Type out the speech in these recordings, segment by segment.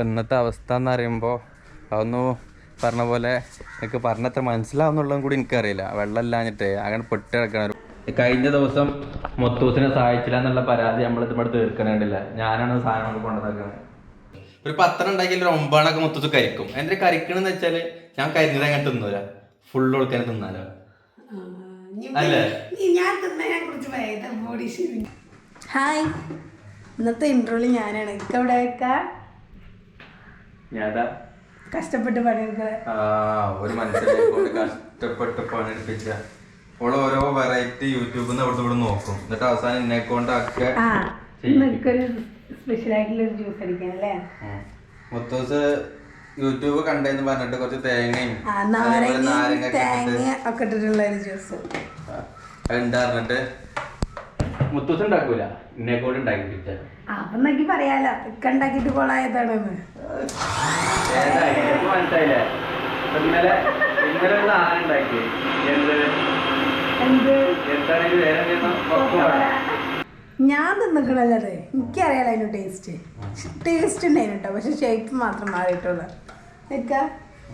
ഇപ്പം ഇന്നത്തെ അവസ്ഥ എന്ന് പറയുമ്പോൾ അതൊന്ന് പറഞ്ഞ പോലെ എനിക്ക് പറഞ്ഞത്ര മനസ്സിലാവുന്നുള്ളതും കൂടി എനിക്കറിയില്ല. വെള്ളം ഇല്ലാഞ്ഞിട്ട് അങ്ങനെ പൊട്ടി കിടക്കണ ഒരു കഴിഞ്ഞ ദിവസം മൊത്തൂസിനെ സഹായിച്ചില്ല എന്നുള്ള പരാതി നമ്മൾ ഇതുപോലെ തീർക്കണേണ്ടില്ല. ഞാനാണ് സാധനം കൊണ്ട് കൊണ്ടുവന്നത് ഒരു പത്രം ഉണ്ടാക്കിയാൽ ഒരു ഒമ്പാണൊക്കെ മൊത്തത്തിൽ കരിക്കും. എന്റെ കരിക്കണെന്ന് വെച്ചാൽ ഞാൻ കരിഞ്ഞത് അങ്ങനെ തിന്നൂല. ഫുള്ള് കൊടുക്കാൻ തിന്നാലോ? അല്ലേ? ഹായ് ഇന്നത്തെ ഇൻട്രോയിൽ ഞാനാണ്. എനിക്ക് അവിടെ വെക്കാം? ഞാതാ കഷ്ടപ്പെട്ട് പണിയെടുക്കുക ആ ഒരു മനസ്സിനെ കൊണ്ട് കഷ്ടപ്പെട്ട് പണിയെടുപ്പിച്ച. ഓൾ ഓരോ വെറൈറ്റി യൂട്യൂബിൽ നിന്ന് അവിടെ ഇവിടെ നോക്കും. എന്നിട്ട് അവസാനം എന്നെ കൊണ്ടൊക്കെ ആ നിനക്കൊരു സ്പെഷ്യൽ ആയിട്ടുള്ള ഒരു ജ്യൂസ് അടിക്കാൻ അല്ലേ? മുത്തൂസ് യൂട്യൂബ് കണ്ടെന്ന് പറഞ്ഞിട്ട് കുറച്ച് തേങ്ങയും ആ നാരങ്ങ നാരങ്ങ തേങ്ങ ഒക്കെ ഇട്ടിട്ടുള്ള ഒരു ജ്യൂസ് ഉണ്ടായിരുന്നിട്ട് മുത്തൂസ് ഉണ്ടാക്കൂല. എന്നെ കൂടെ ഉണ്ടാക്കിപ്പിച്ച ആ അപ്പൊ നോക്കി പറയാലോ. ഇക്ക ഉണ്ടാക്കിട്ട് കൊളായതാണെന്ന്. മനസ്സിലായില്ലേ. ഇന്നലെ ഇന്നലെ ഒരു സാധനം ഉണ്ടാക്കി. എന്ത്? എന്ത്? എന്താണ് ഇത് വേറെ ഞാൻ തിന്നിക്കണല്ലത്. എനിക്കറിയാലോ അതിന്റെ ടേസ്റ്റ്. ടേസ്റ്റ് ഉണ്ടായിരുന്നു കേട്ടോ പക്ഷെ ഷേപ്പ് മാത്രം മാറിയിട്ടുള്ള. ഇക്ക?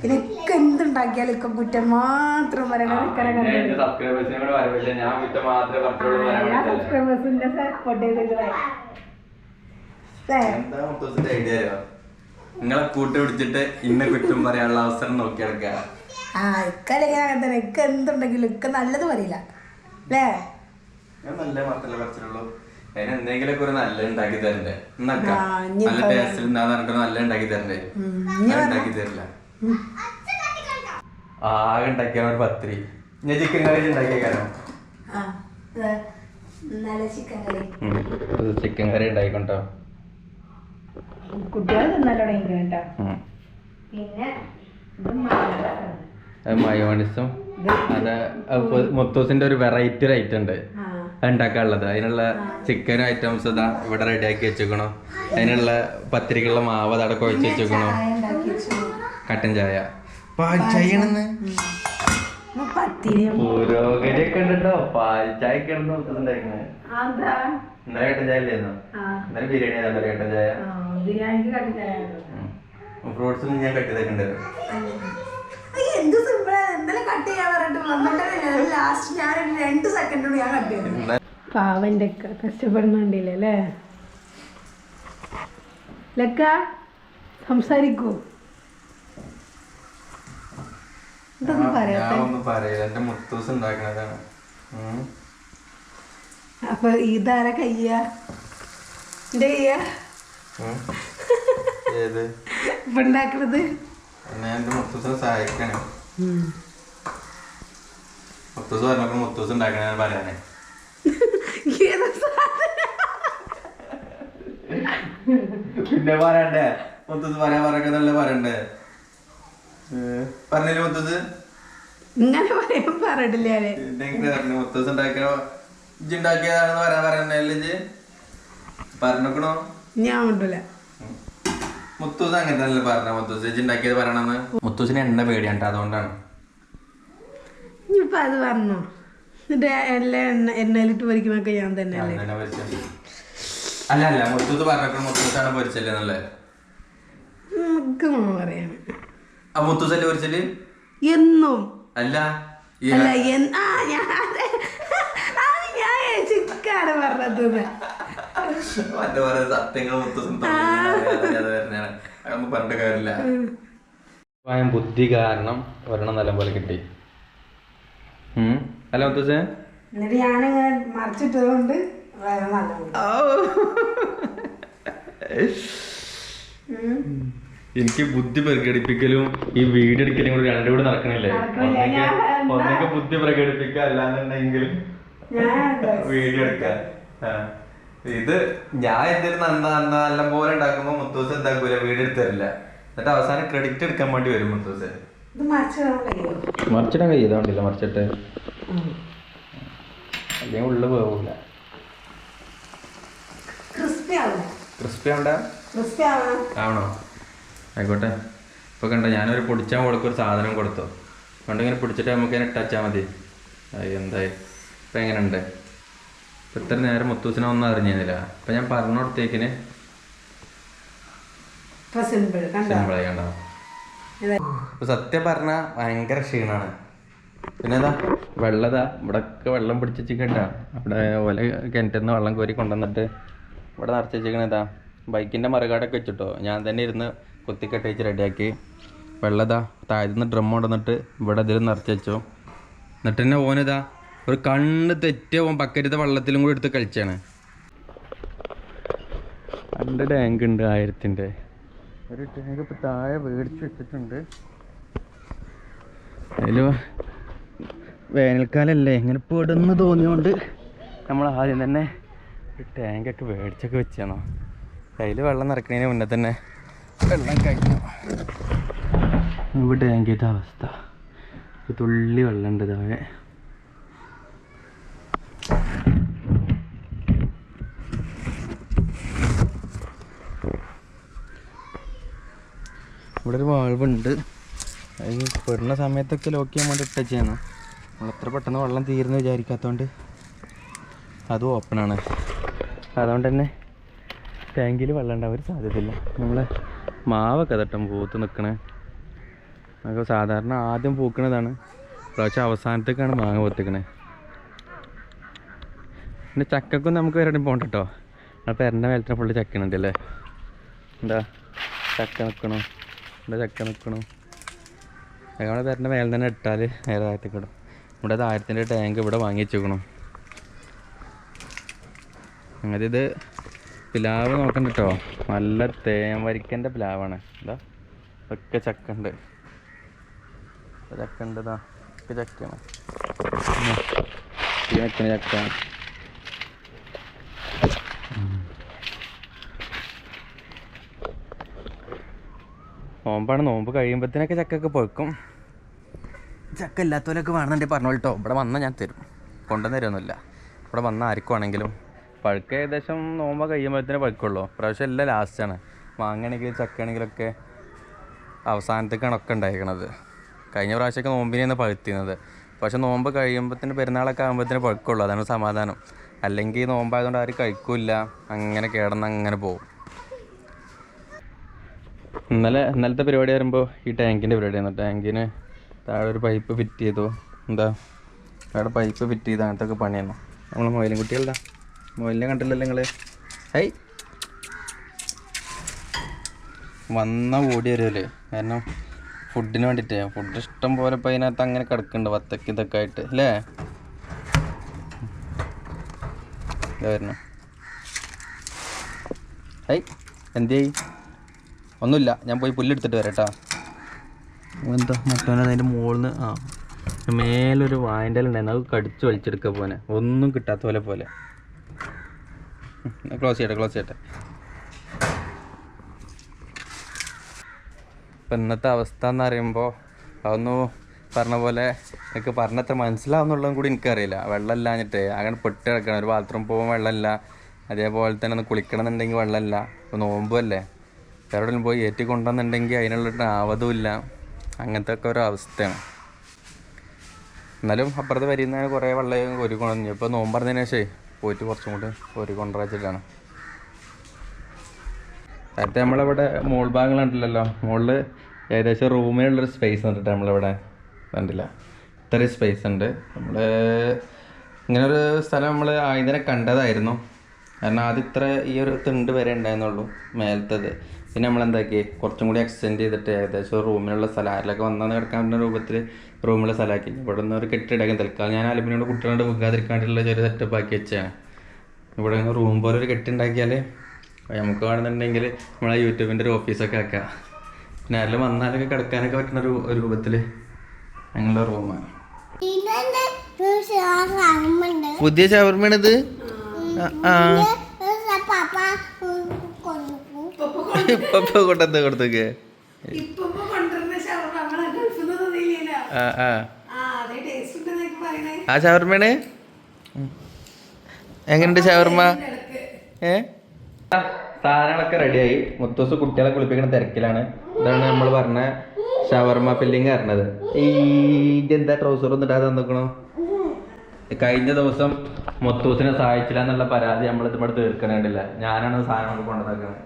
ഇതൊക്കെ എന്തുണ്ടാക്കിയാലും ഇക്ക കുറ്റം മാത്രം സബ്സ്ക്രൈബേഴ്സിന്റെ സപ്പോർട്ട് നിങ്ങളെ കൂട്ടി പിടിച്ചിട്ട് ഇന്ന കുറ്റം പറയാനുള്ള അവസരം നോക്കി ആ ഇക്കല്ലെങ്കിൽ അങ്ങനെ തന്നെ. ഇക്ക എന്തുണ്ടെങ്കിലും ഇക്ക നല്ലത് പറയില്ല. അല്ലേ? ഞാൻ നല്ല മാത്രമല്ല കുറച്ചുള്ളൂ അതിന് എന്തെങ്കിലുമൊക്കെ ഒരു നല്ല ഉണ്ടാക്കി തരണ്ടേ? എന്നക്ക നല്ല ടേസ്റ്റിൽ നല്ല ഉണ്ടാക്കി തരണ്ടേ? ഉണ്ടാക്കി തരില്ല. ആകെ ഉണ്ടാക്കിയാണ് ഒരു പത്തിരി. ഞാൻ ചിക്കൻ കറി ഉണ്ടാക്കിയേക്കാനോ ആ ഇത് നല്ല ചിക്കൻ കറി ചിക്കൻ കറി ഉണ്ടായിക്കൊണ്ടോ കുട്ടികൾ തിന്നാലോ കേട്ടോ. പിന്നെ. മയോണിസും അത് മുത്തൂസിന്റെ ഒരു വെറൈറ്റി ഒരു ഐറ്റം ഉണ്ട്. ഉണ്ടാക്കാനുള്ളത്. അതിനുള്ള ചിക്കൻ ഐറ്റംസ് ഇതാ ഇവിടെ റെഡിയാക്കി വെച്ചേക്കണോ. അതിനുള്ള പത്തിരിക്കുള്ള മാവ് അതടക്കം വെച്ച് വെച്ചേക്കണോ. കട്ടൻ ചായ. പാൽ ചായയാണെന്ന് ഉം, പത്തിരിയും പുരോഗതി ഒക്കെ ഉണ്ടോ പാൽ ചായ ഒക്കെ ഉണ്ടെന്ന് മുത്തൂസുണ്ടായിരിക്കുന്നത് അതാ ഇന്നലെ കട്ടൻ ചായ ഇല്ലായിരുന്നോ ആ. ഇന്നലെ ബിരിയാണി ആയിരുന്നല്ലേ കട്ടൻ ചായ? ആ, ബിരിയാണിക്ക് കട്ടൻ ചായ ഫ്രൂട്ട്സും ഞാൻ കട്ട് ചെയ്തിട്ടുണ്ട് എന്ത് സിമ്പിളാ. എന്തെല്ലാം കട്ട് ചെയ്യാൻ പറഞ്ഞിട്ട് ലാസ്റ്റ് ഞാൻ രണ്ട് ഞാൻ കട്ട് ചെയ്തു. പാവന്റെ കഷ്ടപ്പെടുന്നുണ്ടല്ലേ ലക്ക സംസാരിക്കൂ. ഇതൊന്നും പറയാത്ത ഞാൻ ഒന്നും പറയില്ല. എന്റെ മുത്തൂസ്. അപ്പൊ ഇതാര കയ്യ? എന്റെ കയ്യ? ഏത്? ഇപ്പൊ ഉണ്ടാക്കണത്? ഞാൻ എന്റെ മുത്തൂസിനെ സഹായിക്കണം. മുത്തൂസ് പറഞ്ഞപ്പോ മുത്തൂസ് ഉണ്ടാക്കണ പറയാനേ. ഏതാ പിന്നെ പറയണ്ടേ? മുത്തൂസ് പറയാൻ പറയണ്ടേ? പറഞ്ഞില്ല മുത്തൂസ് ഇങ്ങനെ പറയാൻ പറഞ്ഞിട്ടില്ല ഉണ്ടാക്കിയ പറയാൻ ഞാൻ അങ്ങനെ തന്നെ പറഞ്ഞ മുത്തൂസ്? പറയണമെന്ന് മുത്തൂസിന് എണ്ണ പേടിയാണ് അതുകൊണ്ടാണ്. ഇനിയിപ്പോ അത് പറഞ്ഞു എന്നിട്ട് എല്ലാ എണ്ണ എണ്ണയിലിട്ട് പൊരിക്കണൊക്കെ ഞാൻ തന്നെ അല്ലേ. അല്ല മുത്തൂസ് പറഞ്ഞപ്പോൾ മുത്തൂസാണ് പൊരിച്ചല്ലേ എന്നല്ലേ നമുക്ക് ആ മുത്തൂസല്ലേ എന്നും. അല്ല അല്ല ആ ഞാൻ അത് ഞാൻ ചിക്കാണ് പറഞ്ഞത്. മറ്റേ പോലെ സത്യങ്ങൾ മുത്തൂസും തന്നെയാണ് അതൊന്നും പറഞ്ഞിട്ട് കാര്യമില്ല. ഭയം ബുദ്ധി കാരണം ഒരെണ്ണം നല്ല പോലെ കിട്ടി. അല്ല മുത്തച്ഛൻ എന്നിട്ട് ഞാനിങ്ങനെ മറിച്ചിട്ടത് കൊണ്ട് വേറെ നല്ലത് എനിക്ക് ബുദ്ധി പ്രകടിപ്പിക്കലും ഈ വീഡിയോ എടുക്കലും കൂടി രണ്ടും കൂടി നടക്കണില്ലേ. ഒന്നെങ്കിൽ ബുദ്ധി പ്രകടിപ്പിക്കുക അല്ലാന്നുണ്ടെങ്കിൽ ഞാൻ വീഡിയോ എടുക്കുക ഇത് ഞാൻ എന്തെങ്കിലും നന്ന നല്ല പോലെ ഉണ്ടാക്കുമ്പോ മുത്തൂസ് എന്താക്കൂല വീഡിയോ എടുത്തരില്ല എന്നിട്ട് അവസാനം ക്രെഡിറ്റ് എടുക്കാൻ വേണ്ടി വരും മുത്തൂസ്. ഇത് മറിച്ചിടാൻ കഴിയതാണ്ടില്ല മറിച്ചിട്ട് അല്ലെങ്കിൽ ഉള്ളു പോകൂല ക്രിസ്പി ആവണ്ടാ ക്രിസ്പി ആവണ്ട ക്രിസ്പി ആവണം ആവണോ? ആയിക്കോട്ടെ. ഇപ്പൊ കണ്ടോ ഞാനൊരു പൊടിച്ചാൽ കൊടുക്കും ഒരു സാധനം കൊടുത്തു. കൊണ്ട് ഇങ്ങനെ പിടിച്ചിട്ട് നമുക്ക് ഇങ്ങനെ ഇട്ടാച്ചാൽ മതി. എന്തായി? ഇപ്പൊ എങ്ങനെയുണ്ട്? ഇപ്പൊ ഇത്ര നേരം മുത്തൂസിനെ ഒന്നും അറിഞ്ഞിരുന്നില്ല. അപ്പൊ ഞാൻ പറഞ്ഞു കൊടുത്തേക്കിന്. സിമ്പിളായി കണ്ടോ. ഇപ്പൊ സത്യം പറഞ്ഞ ഭയങ്കര ക്ഷീണാണ്. പിന്നെന്താ? വെള്ളതാ. ഇവിടെ ഒക്കെ വെള്ളം പിടിച്ചിരിക്കണ്ട അവിടെ ഓല കിണറ്റിൽ നിന്ന് വെള്ളം കോരി കൊണ്ടുവന്നിട്ട് ഇവിടെ നിറച്ച് വെച്ചിരിക്കണതാ. ബൈക്കിന്റെ മറുകാടൊക്കെ വെച്ചിട്ടോ. ഞാൻ തന്നെ ഇരുന്ന് കുത്തിക്കെട്ടി വെച്ച് റെഡിയാക്കി. വെള്ളതാ താഴത്തുനിന്ന് ഡ്രം കൊണ്ടുവന്നിട്ട് ഇവിടെ ഇതിൽ നിറച്ച് വെച്ചു. എന്നിട്ട് തന്നെ ഓനിതാ ഒരു കണ്ണ് തെറ്റിയ ഓൻ ബക്കറ്റത്തെ വെള്ളത്തിലും കൂടി എടുത്ത് കളിച്ചാണ്. രണ്ട് ടാങ്ക് ഉണ്ട് ആയിരത്തിന്റെ. ഒരു ടാങ്ക് ഇപ്പം താഴെ മേടിച്ച് വെച്ചിട്ടുണ്ട്. അതിൽ വേനൽക്കാലല്ലേ ഇങ്ങനെ പെടുന്ന് തോന്നിയോണ്ട് നമ്മൾ ആദ്യം തന്നെ ഒരു ടാങ്കൊക്കെ മേടിച്ചൊക്കെ വെച്ചാണോ അതിൽ വെള്ളം നിറക്കുന്നതിന് മുന്നേ തന്നെ വെള്ളം കഴിഞ്ഞു. ഇവിടെ ടാങ്കിന്റെ അവസ്ഥ. തുള്ളി വെള്ളമുണ്ട് താഴെ. ഇവിടെ ഒരു വാൾവുണ്ട്. അത് പെടുന്ന സമയത്തൊക്കെ ലോക്ക് ചെയ്യാൻ വേണ്ടി ഇട്ടച്ചാണ് നമ്മൾ എത്ര പെട്ടെന്ന് വെള്ളം തീരുന്നു വിചാരിക്കാത്തതുകൊണ്ട് അത് ഓപ്പണാണ് അതുകൊണ്ട് തന്നെ ടാങ്കിൽ വെള്ളം ഉണ്ടാവാൻ സാധ്യതയില്ല. നമ്മൾ മാവൊക്കെ തട്ടം പൂത്ത് നിൽക്കണേ അതൊക്കെ സാധാരണ ആദ്യം പൂക്കണതാണ്. പ്രാവശ്യം അവസാനത്തേക്കാണ് മാങ്ങ പൊത്തിക്കണേ. പിന്നെ ചക്കക്കും നമുക്ക് വരണം പോകണ്ട കേട്ടോ. ആ പെരന്റെ വേലത്തിന് ഫുള്ള് ചക്കണുണ്ട് അല്ലേ? എന്താ? ചക്ക നിൽക്കണോ ഇവിടെ ചക്ക നിൽക്കണു ഞങ്ങളുടെ പേരിന്റെ മേലെ തന്നെ ഇട്ടാൽ നേരെ താഴത്തേക്ക് ഇടും. ഇവിടെ താഴത്തിന്റെ ടാങ്ക് ഇവിടെ വാങ്ങി വെച്ചേക്കണം. അങ്ങനെ ഇത് പ്ലാവ് നോക്കണ്ട കേട്ടോ നല്ല തേൻ വരിക്കന്റെ പ്ലാവാണ്. എന്താ ഒക്കെ ചക്കണ്ട്. ചക്കണ്ട് ഇതാ ഒക്കെ ചക്കയാണ്. ഈ ചക്ക. നോമ്പാണ്. നോമ്പ് കഴിയുമ്പോഴത്തേനൊക്കെ ചക്കൊക്കെ പൊഴക്കും ചക്ക ഇല്ലാത്തവരൊക്കെ വേണമെന്നുണ്ടെങ്കിൽ പറഞ്ഞോളൂ കേട്ടോ ഇവിടെ വന്നാൽ ഞാൻ തരും. കൊണ്ടുവന്നു തരുമൊന്നുമില്ല ഇവിടെ വന്ന ആർക്കും ആണെങ്കിലും പഴുക്ക ഏകദേശം നോമ്പ കഴിയുമ്പോഴത്തേനെ പഴുക്കുള്ളൂ. പ്രാവശ്യം എല്ലാം ലാസ്റ്റാണ് മാങ്ങയാണെങ്കിലും ചക്കയാണെങ്കിലൊക്കെ അവസാനത്തേക്കാണ് ഒക്കെ ഉണ്ടായിരിക്കണത്. കഴിഞ്ഞ പ്രാവശ്യമൊക്കെ നോമ്പിനെയാണ് പഴുത്തിരുന്നത്. പക്ഷെ നോമ്പ് കഴിയുമ്പോഴത്തേന് പെരുന്നാളൊക്കെ ആകുമ്പോഴത്തേന് പഴുക്കുള്ളൂ. അതാണ് സമാധാനം. അല്ലെങ്കിൽ നോമ്പായതുകൊണ്ട് ആരും കഴിക്കില്ല. അങ്ങനെ കേടന്ന് അങ്ങനെ പോകും. ഇന്നലെ ഇന്നലത്തെ പരിപാടി വരുമ്പോൾ ഈ ടാങ്കിന്റെ പരിപാടിയാണ് ടാങ്കിന് താഴെ ഒരു പൈപ്പ് ഫിറ്റ് ചെയ്തു. എന്താ? അവിടെ പൈപ്പ് ഫിറ്റ് ചെയ്ത് അങ്ങനത്തെ ഒക്കെ പണിയാണ് നമ്മൾ മൊയിലും കുട്ടികളുടെ മൊയിലിനെ കണ്ടില്ലല്ലോ നിങ്ങൾ ഹൈ വന്ന ഓടി വരുമല്ലേ കാരണം ഫുഡിന് വേണ്ടിയിട്ടേ ഫുഡ് ഇഷ്ടം പോലെ ഇപ്പോൾ അതിനകത്ത് അങ്ങനെ കിടക്കുന്നുണ്ട് വത്തക്ക് ഇതൊക്കെ ആയിട്ട്. അല്ലേ? വരണം ഹൈ എന്തേ ഒന്നുമില്ല. ഞാൻ പോയി പുല്ലെടുത്തിട്ട് വരാം കേട്ടോ. എന്താ മറ്റവനെ അതിന്റെ മുകളിൽ നിന്ന് ആ. മേലൊരു വായന്റെ ഉണ്ടായിരുന്നു. അത് കടിച്ചു വലിച്ചെടുക്കുക പോനെ ഒന്നും കിട്ടാത്ത പോലെ പോലെ. ക്ലോസ് ചെയ്യട്ടെ ക്ലോസ് ചെയ്യട്ടെ. ഇപ്പം ഇന്നത്തെ അവസ്ഥ എന്ന് പറയുമ്പോൾ അതൊന്നു പറഞ്ഞ പോലെ എനിക്ക് പറഞ്ഞത്ര മനസ്സിലാവുന്നുള്ളതും കൂടി എനിക്കറിയില്ല. വെള്ളമില്ലാഞ്ഞിട്ട് അങ്ങനെ പെട്ട് കിടക്കണം. ഒരു ബാത്റൂം പോകുമ്പോൾ വെള്ളമില്ല. അതേപോലെ തന്നെ ഒന്ന് കുളിക്കണം എന്നുണ്ടെങ്കിൽ വെള്ളമില്ല. ഇപ്പോൾ നോമ്പല്ലേ. വേറെവിടെയും പോയി ഏറ്റി കൊണ്ടുവന്നുണ്ടെങ്കിൽ അതിനുള്ള ആവതും ഇല്ല. അങ്ങനത്തെ ഒക്കെ ഒരു അവസ്ഥയാണ്. എന്നാലും അപ്പുറത്ത് വരുന്നതിന് കുറേ വെള്ളം ഒരുക്കണം ഇപ്പോൾ നോമ്പ് ശേഷമേ പോയിട്ട് കുറച്ചും കൂടി ഒരു കൊണ്ടുവച്ചിട്ടാണ് നേരത്തെ നമ്മളിവിടെ മോൾ ഭാഗങ്ങളുണ്ടല്ലോ മുകളിൽ ഏകദേശം റൂമിനുള്ളൊരു സ്പേസ് കണ്ടിട്ട് നമ്മളിവിടെ കണ്ടില്ല. ഇത്രയും സ്പേസ് ഉണ്ട്. നമ്മൾ ഇങ്ങനൊരു സ്ഥലം നമ്മൾ ആയതിനെ കണ്ടതായിരുന്നു. കാരണം ആദ്യം ഇത്ര ഈ ഒരു തിണ്ട് വരെ ഉണ്ടായിരുന്നുള്ളൂ മേലത്തത്. പിന്നെ നമ്മൾ എന്താക്കി കുറച്ചും കൂടി എക്സ്റ്റെൻഡ് ചെയ്തിട്ട് ഏകദേശം റൂമിലുള്ള സ്ഥലം ആരിലൊക്കെ വന്നാൽ കിടക്കാൻ പറ്റുന്ന രൂപത്തിൽ റൂമിലുള്ള സ്ഥലമാക്കി. ഇവിടെ നിന്ന് ഒരു കെട്ടിടക്കാൻ തൽക്കാലം ഞാൻ അലുമിനോട് കുട്ടികളോട് വിൽക്കാതിരിക്കാണ്ടുള്ള ചെറിയ സെറ്റപ്പ് ആക്കി വെച്ചാണ് ഇവിടെ റൂം പോലെ ഒരു കെട്ടുണ്ടാക്കിയാൽ നമുക്ക് വേണമെന്നുണ്ടെങ്കിൽ നമ്മളെ യൂട്യൂബിന്റെ ഒരു ഓഫീസൊക്കെ ആക്കാം. പിന്നെ ആരെങ്കിലും വന്നാലൊക്കെ കിടക്കാനൊക്കെ പറ്റുന്ന ഒരു ഒരു രൂപത്തിൽ ഞങ്ങളുടെ റൂമാണ്. പുതിയ ഷവർമ്മയാണിത് ആ ഒരു പപ്പ കൊണ്ടുപോകും. ഇപ്പൊ കൊണ്ടുവന്ന് കൊടുത്തേക്ക്? ആ ആ. ആ ഷവർമ്മയാണ് എങ്ങനെയുണ്ട് ഷവർമ്മ ഏ? സാധനങ്ങളൊക്കെ റെഡിയായി. മുത്തൂസ് കുട്ടികളെ കുളിപ്പിക്കുന്ന തിരക്കിലാണ്. ഇതാണ് നമ്മൾ പറഞ്ഞ ഷവർമ്മ ഫില്ലിങ് പറഞ്ഞത്. ഈ എന്താ ട്രൗസർ ഒന്നും ഇടാതെ തന്നിക്കണു കഴിഞ്ഞ ദിവസം മുത്തൂസിനെ സഹായിച്ചില്ല എന്നുള്ള പരാതി നമ്മൾ ഇതിവിടെ തീർക്കണേണ്ടില്ല. ഞാനാണ് സാധനങ്ങൾ കൊണ്ടുവന്നേക്കണത്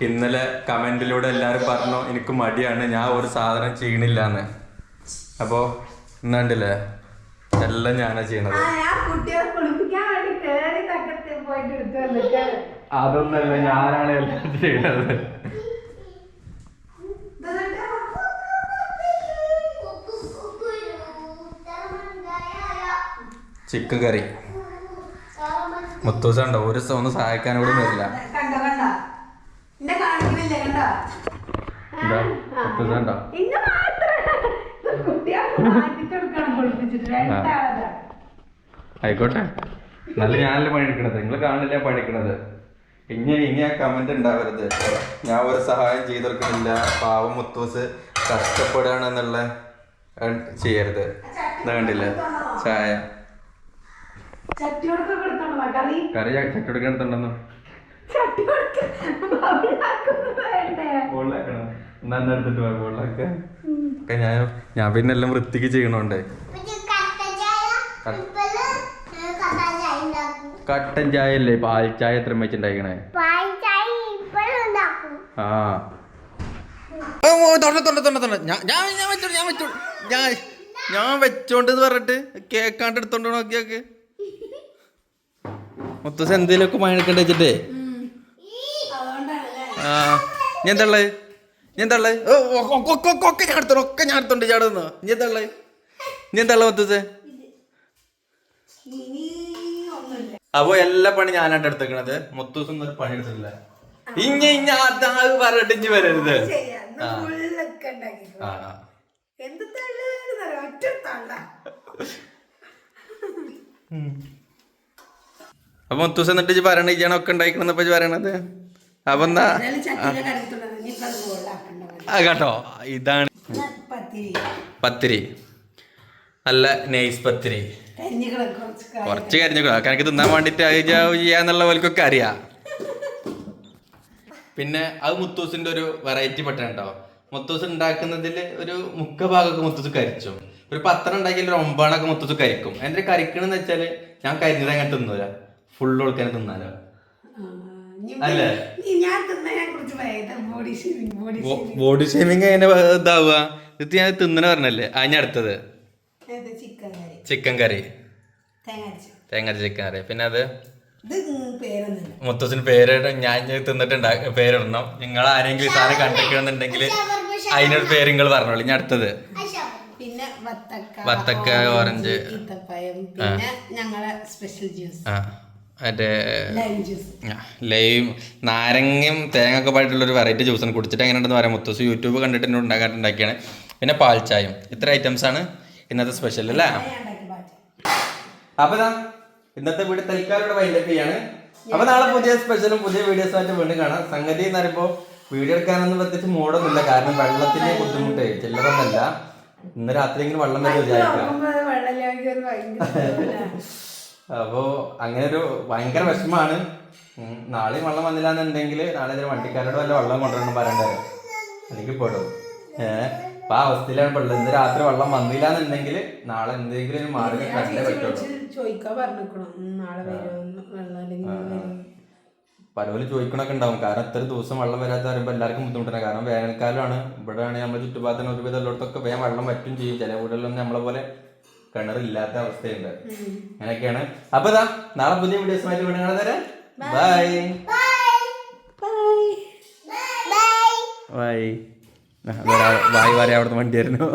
ഇന്നലെ കമന്റിലൂടെ എല്ലാരും പറഞ്ഞു എനിക്ക് മടിയാണ് ഞാൻ ഒരു സാധനം ചെയ്യണില്ല എന്ന് അപ്പോ ഇന്നുണ്ടല്ലേ? എല്ലാം ഞാനാ ചെയ്യണത്. അതൊന്നല്ല ഞാനാണ് എല്ലാം ചെയ്യണത്. ചിക്കൻ കറി. മുത്തൂസ ഉണ്ടോ ഒരു ദിവസം ഒന്ന് സഹായിക്കാൻ കൂടി വരില്ല കണ്ടോ കണ്ടോ എന്നെ കാണിക്കുന്നില്ലേ കണ്ടോ എന്താ ആയിക്കോട്ടെ. നല്ല ഞാനല്ലേ പണിയെടുക്കണത്? നിങ്ങൾ കാണില്ല പണിയെടുക്കണത്? ഇനി ഇനി ആ കമന്റ് ഉണ്ടാവരുത്. ഞാൻ ഒരു സഹായം ചെയ്തെടുക്കണില്ല പാവം മുത്തൂസ് കഷ്ടപ്പെടുകയാണെന്നുള്ള ചെയ്യരുത്. എന്താ കണ്ടില്ലേ? ചായ. കറി? ചട്ടെടുക്കണത്തുണ്ടെന്നോ ചട്ടിയോടൊക്കെ എന്നെ എടുത്തിട്ട് ഒക്കെ ഞാൻ ഞാൻ പിന്നെ എല്ലാം വൃത്തിക്ക് ചെയ്യണോണ്ടേ. കട്ടൻ ചായ അല്ലേ പാൽ ചായ എത്ര വെച്ചിണ്ടായിക്കണേ ആ. ഓ, ഓ, തൊണ്ട, തൊണ്ട, തൊണ്ട, തൊണ്ട. ഞാൻ- ഞാൻ ഞാൻ വെച്ചോണ്ട് ഞാൻ ഞാൻ ഞാൻ വെച്ചോണ്ട് പറഞ്ഞിട്ട് കേക്കാണ്ട് എടുത്തോണ്ട് നോക്കിയാക്ക് മൊത്തം എന്തേലൊക്കെ പണിയെടുക്കണ്ട വെച്ചിട്ടേ? ആ. ഞാൻ തള്ളേ ഞാൻ തള്ളേ ഒക്കെ ഒക്കെ ഒക്കെ ഞാൻ എടുത്തോ ഒക്കെ ഞാൻ എടുത്തോണ്ട് ചാടുന്നു ഞാൻ തള്ളേ ഞാൻ തള്ള ഒന്നുമില്ല അപ്പൊ എല്ലാ പണി ഞാനായിട്ട് എടുത്തേക്കണത്. മൊത്തം ഒരു പണി എടുത്തില്ല ഇങ്ങ ഇങ്ങ അതാവ് പറഞ്ഞിട്ട് ഇഞ്ഞ് വരരുത്. അപ്പൊ മൊത്തം എന്നിട്ട് ഇജ്ജ് പറയണ ഇജാണൊക്കെ ഉണ്ടായിക്കണെന്നപ്പോ ഇജ്ജ് പറയണത്? അപ്പൊ എന്താ കേട്ടോ. ഇതാണ് പത്തിരി. നല്ല നൈസ് പത്തിരി. കുറച്ച് കരിഞ്ഞു എനിക്ക് തിന്നാൻ വേണ്ടിട്ട് അത് ചെയ്യാന്നുള്ള പോലൊക്കെ അറിയാം. പിന്നെ അത് മുത്തൂസിന്റെ ഒരു വെറൈറ്റി പെട്ടോ കേട്ടോ. മുത്തൂസ് ഉണ്ടാക്കുന്നതിൽ ഒരു മുക്ക ഭാഗമൊക്കെ മുത്തൂസ് കരിച്ചു. ഒരു പത്രം ഉണ്ടാക്കിയാൽ ഒരു ഒമ്പാണൊക്കെ മുത്തൂസ് കരിക്കും. എന്റെ കരിക്കണെന്ന് വെച്ചാൽ ഞാൻ കരിഞ്ഞത് അങ്ങനെ തിന്നൂല. ഫുള്ള് കൊടുക്കാൻ തിന്നാലോ ആ, ഇനി അല്ലേ? ഇനി ഞാൻ തിന്നതിനെ കുറിച്ച് പറയാം ബോഡി ഷേമിങ് എങ്ങനെ ഇതാവുക? ഇത് ഞാൻ തിന്നണ പറഞ്ഞല്ലേ? അതിന് അടുത്തത്. Chicken curry. Chicken curry. തേങ്ങ ചിക്കൻ കറി. പിന്നെ അത്? മുത്തച്ഛന് പേരിട ഞാൻ തിന്നിട്ടുണ്ട് പേരിടണം. നിങ്ങൾ ആരെങ്കിലും സാധനം കണ്ടിരിക്കണമെന്നുണ്ടെങ്കിൽ അതിനൊരു പേര് നിങ്ങൾ പറഞ്ഞോളൂ. ഞാൻ അടുത്തത്. പിന്നെ വത്തക്ക ഓറഞ്ച്. ഈത്തപ്പഴം പിന്നെ ഞങ്ങളെ സ്പെഷ്യൽ ജ്യൂസ് ആ. മറ്റേ ലൈം നാരങ്ങയും തേങ്ങ ഒക്കെ ആയിട്ടുള്ള ഒരു വെറൈറ്റി ജ്യൂസ് ആണ്. കുടിച്ചിട്ട് എങ്ങനെയുണ്ടെന്ന് പറയാം. മുത്തൂസ് യൂട്യൂബ് കണ്ടിട്ട് എന്നോട് ഉണ്ടാക്കാറുണ്ടാക്കിയാണ് പിന്നെ ചായം ഇത്ര ഐറ്റംസ് ആണ് ഇന്നത്തെ സ്പെഷ്യൽ അല്ലേ? അപ്പൊ ഇന്നത്തെ വീഡിയോ തൽക്കാലം വൈൻഡപ്പ് ചെയ്യാണ്. അപ്പൊ നാളെ പുതിയ സ്പെഷ്യലും പുതിയ വീഡിയോസും ആയിട്ട് വീണ്ടും കാണാം. സംഗതി എന്ന് പറയുമ്പോ വീഡിയോ എടുക്കാനൊന്നും പ്രത്യേകിച്ച് മൂടൊന്നുമില്ല. കാരണം വെള്ളത്തിന്റെ ബുദ്ധിമുട്ട് ചില്ലറൊന്നല്ല ഇന്ന് രാത്രി ഇങ്ങനെ വെള്ളം വരും വിചാരിക്കാം. നോക്കുമ്പോ വെള്ളമില്ലെങ്കിൽ ഒരു ഭയങ്കര ഇതാ. അപ്പോ അങ്ങനെ ഒരു ഭയങ്കര വിഷമാണ്. നാളെ നാളെയും വെള്ളം വന്നില്ല എന്നുണ്ടെങ്കിൽ നാളെ ഇതിന് വണ്ടിക്കാരോട് വല്ല വെള്ളം കൊണ്ടുവരണം പറയണ്ടേ? അല്ലെങ്കിൽ പോട്ടോ ഏഹ് അപ്പൊ ആ അവസ്ഥയിലാണ് ഇപ്പൊ ഇന്ന് രാത്രി വെള്ളം വന്നില്ല എന്നുണ്ടെങ്കിൽ നാളെ എന്തെങ്കിലും ഒരു മാർഗം കണ്ടേ പറ്റുള്ളൂ. ചോദിക്കണൊക്കെ ഉണ്ടാവും. കാരണം ഇത്ര ദിവസം വെള്ളം വരാത്ത പറയുമ്പോൾ എല്ലാവർക്കും ബുദ്ധിമുട്ടാണ്. കാരണം വേനൽക്കാലമാണ്. ഇവിടെയാണ് നമ്മുടെ ചുറ്റുപാടത്തിന് ഒരുവിധം എല്ലായിടത്തൊക്കെ വേഗം വെള്ളം വറ്റും ചെയ്യും. ചില വീടുകളിലൊന്നും നമ്മളെ പോലെ കിണറില്ലാത്ത അവസ്ഥയുണ്ട്. അങ്ങനെയൊക്കെയാണ്. അപ്പൊ ഇതാ നാളെ പുതിയ വീഡിയോസുമായിട്ട് വീണ്ടും തരാം ബൈ ബൈ ബൈ ബായ് പറയാ അവിടുത്തെ വണ്ടിയായിരുന്നു